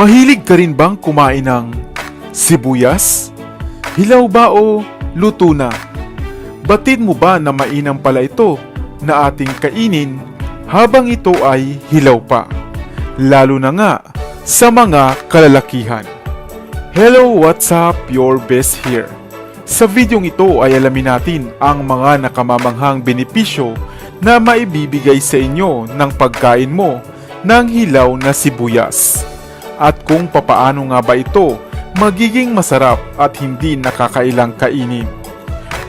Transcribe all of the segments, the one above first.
Mahilig ka rin bang kumain ng sibuyas? Hilaw ba o luto na? Batid mo ba na mainam pala ito na ating kainin habang ito ay hilaw pa? Lalo na nga sa mga kalalakihan. Hello, what's up? Your best here. Sa videong ito ay alamin natin ang mga nakamamanghang benepisyo na maibibigay sa inyo ng pagkain mo ng hilaw na sibuyas. At kung papaano nga ba ito magiging masarap at hindi nakakailang kainin.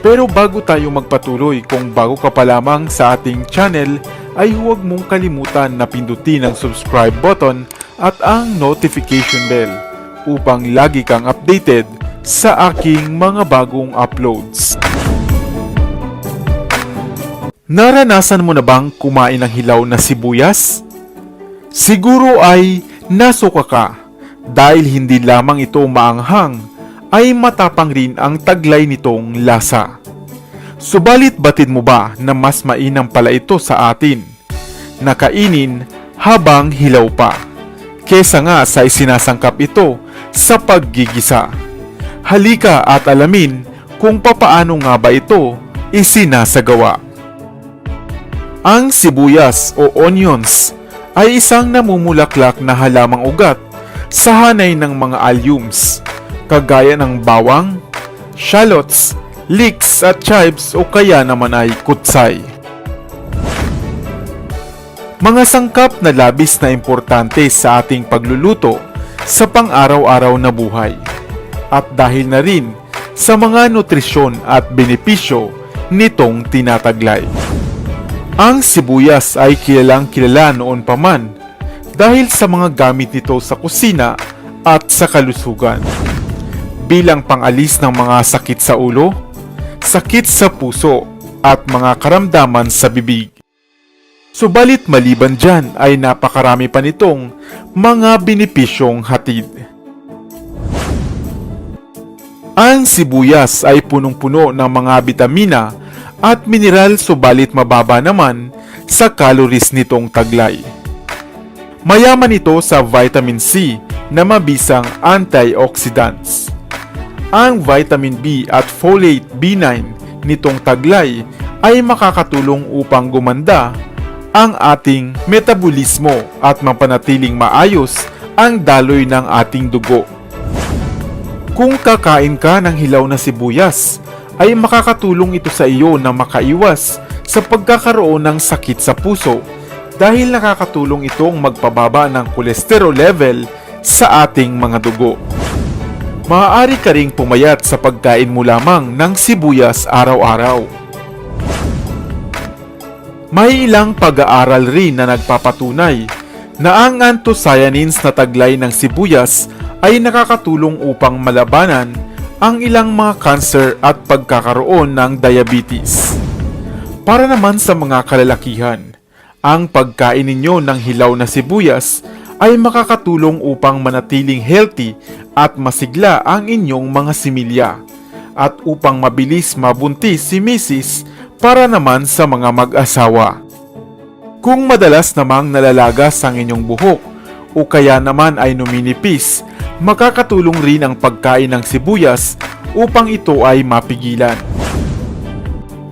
Pero bago tayo magpatuloy, kung bago ka pa lamang sa ating channel, ay huwag mong kalimutan na pindutin ang subscribe button at ang notification bell upang lagi kang updated sa aking mga bagong uploads. Naranasan mo na bang kumain ng hilaw na sibuyas? Siguro ay nasuka ka dahil hindi lamang ito maanghang ay matapang rin ang taglay nitong lasa. Subalit batid mo ba na mas mainam pala ito sa atin? Nakainin habang hilaw pa. Kesa nga sa isinasangkap ito sa paggigisa. Halika at alamin kung papaano nga ba ito isinasagawa. Ang sibuyas o onions ay isang namumulaklak na halamang ugat sa hanay ng mga alliums, kagaya ng bawang, shallots, leeks at chives o kaya naman ay kutsay. Mga sangkap na labis na importante sa ating pagluluto sa pang-araw-araw na buhay. At dahil na rin sa mga nutrisyon at benepisyo nitong tinataglay. Ang sibuyas ay kilalang kilala noon pa man dahil sa mga gamit nito sa kusina at sa kalusugan. Bilang pangalis ng mga sakit sa ulo, sakit sa puso at mga karamdaman sa bibig. Subalit maliban dyan ay napakarami pa nitong mga benepisyong hatid. Ang sibuyas ay punong-puno ng mga bitamina at mineral subalit mababa naman sa calories nitong taglay. Mayaman ito sa vitamin C na mabisang antioxidants. Ang vitamin B at folate B9 nitong taglay ay makakatulong upang gumanda ang ating metabolismo at mapanatiling maayos ang daloy ng ating dugo. Kung kakain ka ng hilaw na sibuyas, ay makakatulong ito sa iyo na makaiwas sa pagkakaroon ng sakit sa puso dahil nakakatulong itong magpababa ng kolesterol level sa ating mga dugo. Maaari ka ring pumayat sa pagkain mo lamang ng sibuyas araw-araw. May ilang pag-aaral rin na nagpapatunay na ang anthocyanins na taglay ng sibuyas ay nakakatulong upang malabanan ang ilang mga cancer at pagkakaroon ng diabetes. Para naman sa mga kalalakihan, ang pagkain ninyo ng hilaw na sibuyas ay makakatulong upang manatiling healthy at masigla ang inyong mga similya at upang mabilis mabuntis si Mrs. para naman sa mga mag-asawa. Kung madalas namang nalalagas ang inyong buhok o kaya naman ay numinipis, makakatulong rin ang pagkain ng sibuyas upang ito ay mapigilan.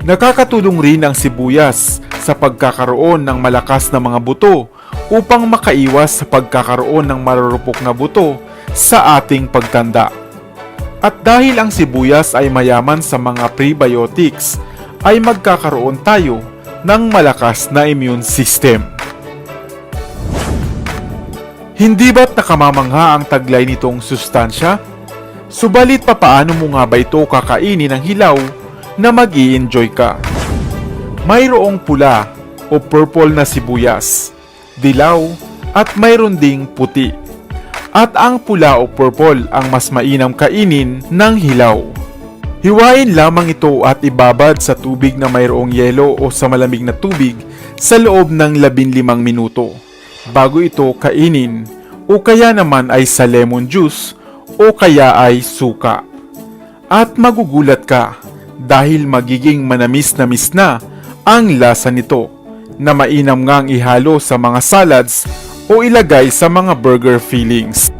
Nakakatulong rin ang sibuyas sa pagkakaroon ng malakas na mga buto upang makaiwas sa pagkakaroon ng marurupok na buto sa ating pagtanda. At dahil ang sibuyas ay mayaman sa mga prebiotics, ay magkakaroon tayo ng malakas na immune system. Hindi ba't nakamamangha ang taglay nitong sustansya? Subalit papaano mo nga ba ito kakainin ng hilaw na mag enjoy ka? Mayroong pula o purple na sibuyas, dilaw at mayroon ding puti. At ang pula o purple ang mas mainam kainin ng hilaw. Hiwain lamang ito at ibabad sa tubig na mayroong yelo o sa malamig na tubig sa loob ng 15 minuto bago ito kainin o kaya naman ay sa lemon juice o kaya ay suka. At magugulat ka dahil magiging manamis-namis na ang lasa nito na mainam ngang ihalo sa mga salads o ilagay sa mga burger fillings.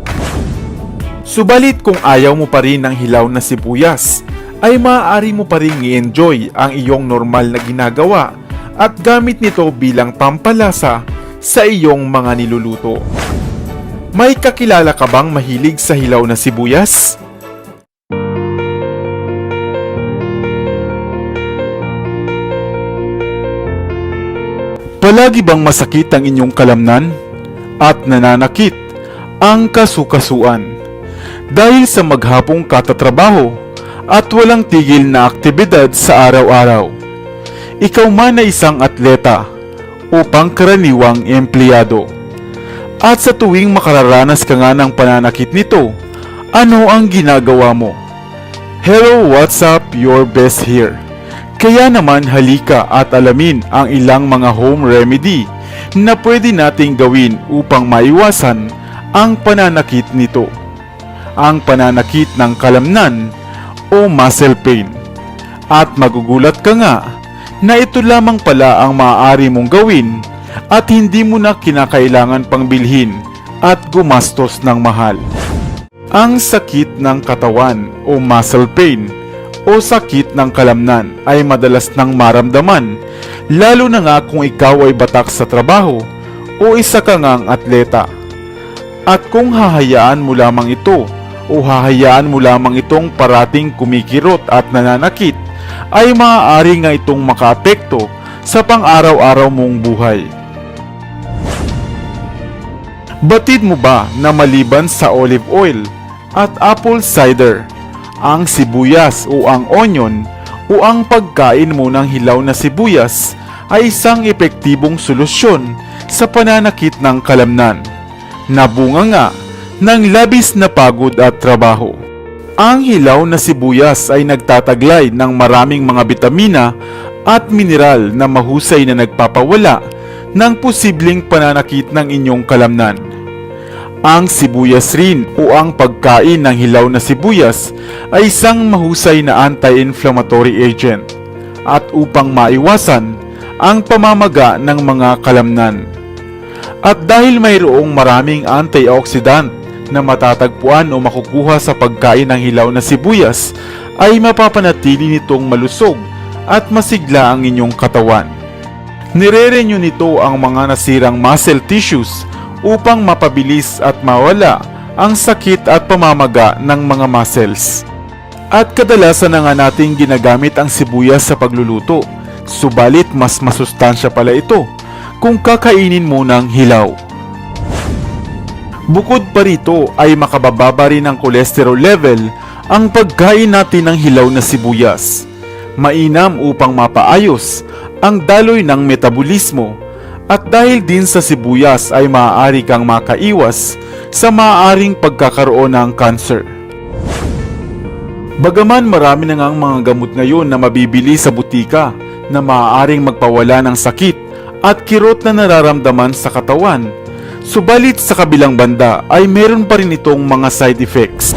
Subalit kung ayaw mo pa rin ng hilaw na sibuyas, ay maaari mo pa rin i-enjoy ang iyong normal na ginagawa at gamit nito bilang pampalasa sa iyong mga niluluto. May kakilala ka bang mahilig sa hilaw na sibuyas? Palagi bang masakit ang inyong kalamnan at nananakit ang kasukasuan dahil sa maghapong katatrabaho at walang tigil na aktibidad sa araw-araw? Ikaw man ay isang atleta o pangkaraniwang empleyado. At sa tuwing makararanas ka nga ng pananakit nito, ano ang ginagawa mo? Hello, what's up? Your best here. Kaya naman halika at alamin ang ilang mga home remedy na pwede nating gawin upang maiwasan ang pananakit nito. Ang pananakit ng kalamnan o muscle pain. At magugulat ka nga na ito lamang pala ang maaari mong gawin at hindi mo na kinakailangan pang bilhin at gumastos ng mahal. Ang sakit ng katawan o muscle pain o sakit ng kalamnan ay madalas nang maramdaman lalo na nga kung ikaw ay batak sa trabaho o isa ka ngang atleta. At kung hahayaan mo lamang ito o hahayaan mo lamang itong parating kumikirot at nananakit, ay maaari nga itong makaapekto sa pang-araw-araw mong buhay. Batid mo ba na maliban sa olive oil at apple cider, ang sibuyas o ang onion o ang pagkain mo ng hilaw na sibuyas ay isang epektibong solusyon sa pananakit ng kalamnan na bunga nga ng labis na pagod at trabaho. Ang hilaw na sibuyas ay nagtataglay ng maraming mga bitamina at mineral na mahusay na nagpapawala ng posibleng pananakit ng inyong kalamnan. Ang sibuyas rin o ang pagkain ng hilaw na sibuyas ay isang mahusay na anti-inflammatory agent at upang maiwasan ang pamamaga ng mga kalamnan. At dahil mayroong maraming antioxidant na matatagpuan o makukuha sa pagkain ng hilaw na sibuyas, ay mapapanatili nitong malusog at masigla ang inyong katawan. Nire-renew nito ang mga nasirang muscle tissues upang mapabilis at mawala ang sakit at pamamaga ng mga muscles. At kadalasan na nga nating ginagamit ang sibuyas sa pagluluto, subalit mas masustansya pala ito kung kakainin mo ng hilaw. Bukod pa rito ay makabababa rin ang cholesterol level ang pagkain natin ng hilaw na sibuyas. Mainam upang mapaayos ang daloy ng metabolismo at dahil din sa sibuyas ay maaari kang makaiwas sa maaaring pagkakaroon ng cancer. Bagaman marami na ngang mga gamot ngayon na mabibili sa butika na maaaring magpawala ng sakit at kirot na nararamdaman sa katawan, subalit sa kabilang banda ay meron pa rin itong mga side effects.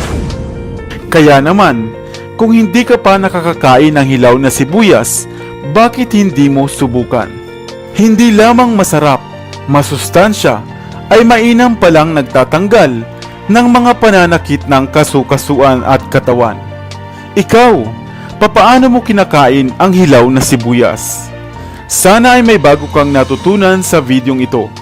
Kaya naman, kung hindi ka pa nakakakain ng hilaw na sibuyas, bakit hindi mo subukan? Hindi lamang masarap, masustansya, ay mainam palang nagtatanggal ng mga pananakit ng kasukasuan at katawan. Ikaw, papaano mo kinakain ang hilaw na sibuyas? Sana ay may bago kang natutunan sa videong ito.